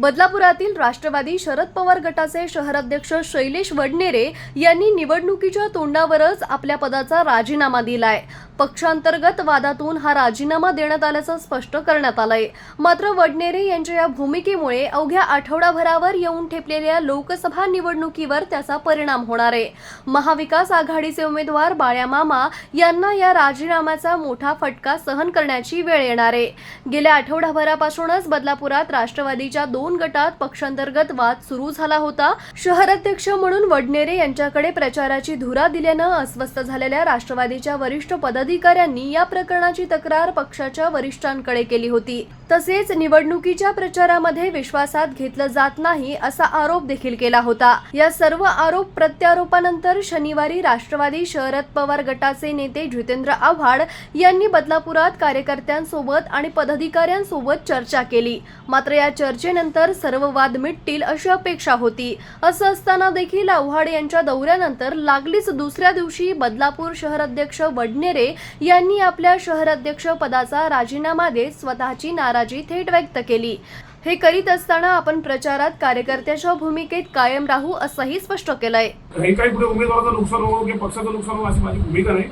बदलापुरातील राष्ट्रवादी शरद पवार गटाचे शहराध्यक्ष शैलेश वडनेरे यांनी निवडणुकीच्या तोंडावरच आपल्या पदाचा राजीनामा दिलाय. पक्षांतर्गत वादातून हा राजीनामा देण्यात आल्याचं स्पष्ट करण्यात आलंय. मात्र वडनेरे यांच्या या भूमिकेमुळे अवघ्या आठवडाभरावर येऊन ठेपलेल्या लोकसभा निवडणुकीवर त्याचा परिणाम होणार आहे. महाविकास आघाडीचे उमेदवार बाळ्या मामा यांना या राजीनाम्याचा मोठा फटका सहन करण्याची वेळ येणार आहे. गेल्या आठवडाभरापासूनच बदलापुरात राष्ट्रवादीच्या दोन गटात पक्षांतर्गत वाद सुरू झाला होता. शहराध्यक्ष म्हणून वडनेरे यांच्याकडे प्रचाराची धुरा दिल्यानं अस्वस्थ झालेल्या राष्ट्रवादीच्या वरिष्ठ अधिकाऱ्यांनी या प्रकरणाची तक्रार पक्षाच्या वरिष्ठांकडे केली होती. तसेच निवडणुकीच्या प्रचारामध्ये विश्वासात घेतलं जात नाही असा आरोप देखील केला होता. या सर्व आरोप प्रत्यारोपानंतर शनिवारी राष्ट्रवादी शरद पवार गटाचे नेते जितेंद्र आव्हाड यांनी बदलापुरात कार्यकर्त्यांसोबत आणि पदाधिकाऱ्यांसोबत चर्चा केली. मात्र या चर्चेनंतर सर्व वाद मिटतील अशी अपेक्षा होती. असं असताना देखील आव्हाड यांच्या दौऱ्यानंतर लागलीच दुसऱ्या दिवशी बदलापूर शहराध्यक्ष वडनेरे यांनी आपल्या शहराध्यक्ष पदाचा राजीनामा देत स्वतःची नाराजी थेट व्यक्त केली. हे करीत असताना आपण प्रचारात कार्यकर्त्याच्या भूमिकेत कायम राहू असंही स्पष्ट केलंय. काही काही पुढे उमेदवाराचं नुकसान हो किंवा पक्षाचं नुकसान होवं अशी माझी भूमिका नाही.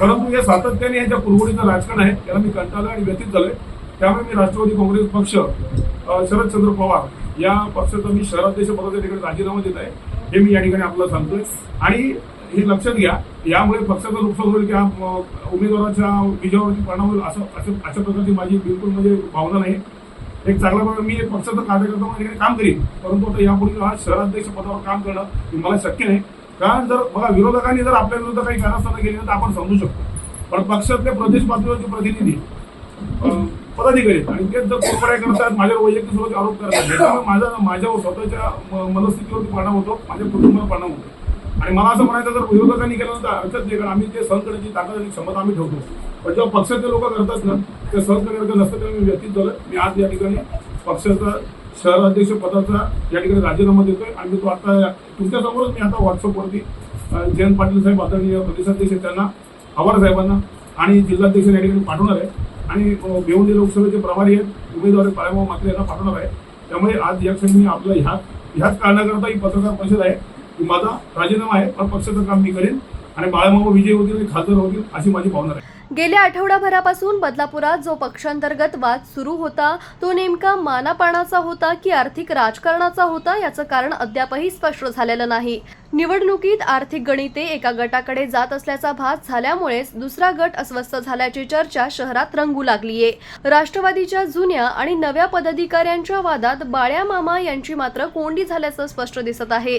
परंतु हे सातत्याने यांच्या पुरवणीचं राजकारण आहे त्याला मी कंटाळलं आणि व्यतीत झालोय. त्यामुळे मी राष्ट्रवादी काँग्रेस पक्ष शरदचंद्र पवार या पक्षाचा मी शहराध्यक्ष पदाच्या ठिकाणी राजीनामा देत आहे. हे मी या ठिकाणी आपल्याला सांगतोय. आणि हे लक्षात घ्या. यामुळे पक्षाचा नुकसान होईल किंवा उमेदवाराच्या विजयावरती परिणाम होईल असं अशा प्रकारची माझी बिलकुल म्हणजे भावना नाही. एक चांगला मी एक पक्षाचा कार्यकर्ता म्हणून काम करीन. परंतु आता यापुढे हा शहराध्यक्ष पदावर काम करणं हे मला शक्य नाही. कारण जर बघा विरोधकांनी जर आपल्या विरुद्ध काही कारस्थानं केली तर आपण समजू शकतो. पण पक्षातले प्रदेश पातळीवरचे प्रतिनिधी पदाधिकारी आणि तेच जर कोरपड्या करतात माझ्यावर वैयक्तिक स्वरूपाचे आरोप करतात. त्याच्यामुळे माझा माझ्यावर स्वतःच्या म- मनस्थितीवरती परिणाम होतो माझ्या कुटुंबावर परिणाम होतो. आणि मला असं म्हणायचं जर विरोधकांनी केलं तर अर्थच नाही कारण आम्ही ते सहन करण्याची ताकद आणि क्षमता आम्ही ठेवतो. पण जेव्हा पक्षाचे लोक करतात ना ते सहन करण्याचं नसतं तेव्हा मी व्यतीत झालं मी आज या ठिकाणी पक्षाचा शहराध्यक्ष पदाचा या ठिकाणी राजीनामा देतोय आणि तो आता तुमच्यासमोरच मी आता व्हॉट्सअपवरती जयंत पाटील साहेब आदरणीय प्रदेशाध्यक्ष आहेत त्यांना पवार साहेबांना आणि जिल्हाध्यक्ष या ठिकाणी पाठवणार आहे. आणि अं, भिवंडी लोकसभेचे प्रभारी आहेत उमेदवार पाळाभाऊ मात्रे यांना पाठवणार आहे. त्यामुळे आज या क्षणी मी आपलं ह्या ह्याच कारणाकरता ही पत्रकार परिषद आहे. की माझा राजीनामा आहे पण पक्षाचं काम मी करेन आणि बाळामामा विजय होतील खासदार होतील अशी माझी भावना आहे. गेल्या आठवडाभरापासून बदलापुरात जो पक्षांतर्गत वाद सुरू होता तो नेमका मानापानाचा होता की आर्थिक राजकारणाचा होता याचं कारण अद्यापही स्पष्ट झालेलं नाही. निवडणुकीत आर्थिक गणिते एका गटाकडे जात असल्याचा भास झाल्यामुळेच दुसरा गट अस्वस्थ झाल्याची चर्चा शहरात रंगू लागलीये. राष्ट्रवादीच्या जुन्या आणि नव्या पदाधिकाऱ्यांच्या वादात बाळ्या मामा यांची मात्र कोंडी झाल्याचं स्पष्ट दिसत आहे.